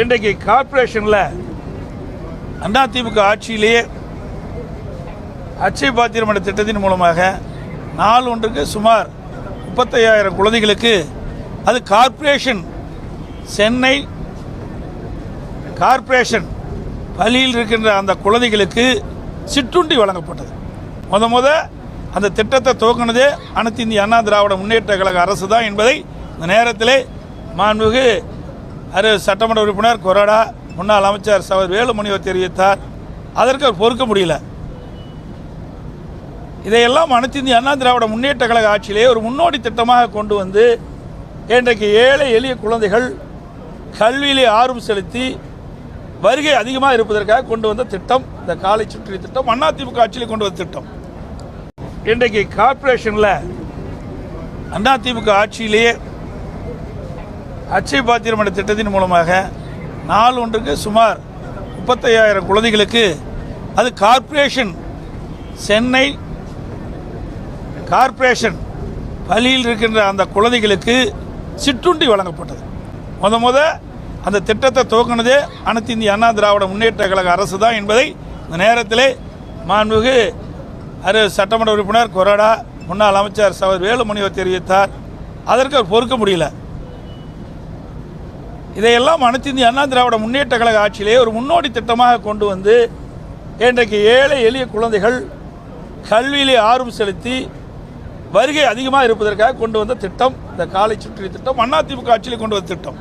இன்றைக்கு அண்ணா அதிமுக ஆட்சியிலேயே அச்சை பாத்திரம் என்ற திட்டத்தின் மூலமாக நாள் ஒன்றுக்கு சுமார் முப்பத்தையாயிரம் குழந்தைகளுக்கு அது கார்பரேஷன் சென்னை கார்பரேஷன் பள்ளியில் இருக்கின்ற அந்த குழந்தைகளுக்கு சிற்றுண்டி வழங்கப்பட்டது. முத முத அந்த திட்டத்தை துவங்கினதே அனைத்து இந்திய அண்ணா திராவிட முன்னேற்ற கழக அரசு தான் என்பதை இந்த நேரத்திலே மாண்புமிகு அரு சட்டமன்ற உறுப்பினர் கொறடா முன்னாள் அமைச்சர் சவர் வேலுமணிவர் தெரிவித்தார். அதற்கு பொறுக்க முடியல. இதையெல்லாம் அனைத்து இந்திய அண்ணா திராவிட முன்னேற்ற கழக ஆட்சியிலே ஒரு முன்னோடி திட்டமாக கொண்டு வந்து இன்றைக்கு ஏழை எளிய குழந்தைகள் கல்வியிலே ஆர்வம் செலுத்தி வருகை அதிகமாக இருப்பதற்காக கொண்டு வந்த திட்டம் இந்த காலை சுற்றி திட்டம் அதிமுக ஆட்சியில் கொண்டு வந்த திட்டம். இன்றைக்கு கார்ப்பரேஷனில் அதிமுக ஆட்சியிலேயே அச்சை பாத்திரம் என்ற திட்டத்தின் மூலமாக நாள் ஒன்றுக்கு சுமார் முப்பத்தையாயிரம் குழந்தைகளுக்கு அது கார்ப்பரேஷன் சென்னை கார்ப்பரேஷன் பள்ளியில் இருக்கின்ற அந்த குழந்தைகளுக்கு சிற்றுண்டி வழங்கப்பட்டது. முத முத அந்த திட்டத்தை துவக்கினதே அனைத்து இந்திய அண்ணா திராவிட முன்னேற்ற கழக அரசு தான் என்பதை இந்த நேரத்திலே மாண்புமிகு அரு சட்டமன்ற உறுப்பினர் கொரோடா முன்னாள் அமைச்சர் சவர் வேலுமணிவர் தெரிவித்தார். அதற்கு அவர் பொறுக்க முடியல. இதையெல்லாம் அனைத்து இந்திய அண்ணா திராவிட முன்னேற்ற கழக ஆட்சியிலே ஒரு முன்னோடி திட்டமாக கொண்டு வந்து இன்றைக்கு ஏழை எளிய குழந்தைகள் கல்வியிலே ஆர்வம் செலுத்தி வருகை அதிகமாக இருப்பதற்காக கொண்டு வந்த திட்டம் இந்த காலை சுற்றி திட்டம் அதிமுக ஆட்சியில் கொண்டு வந்த திட்டம்.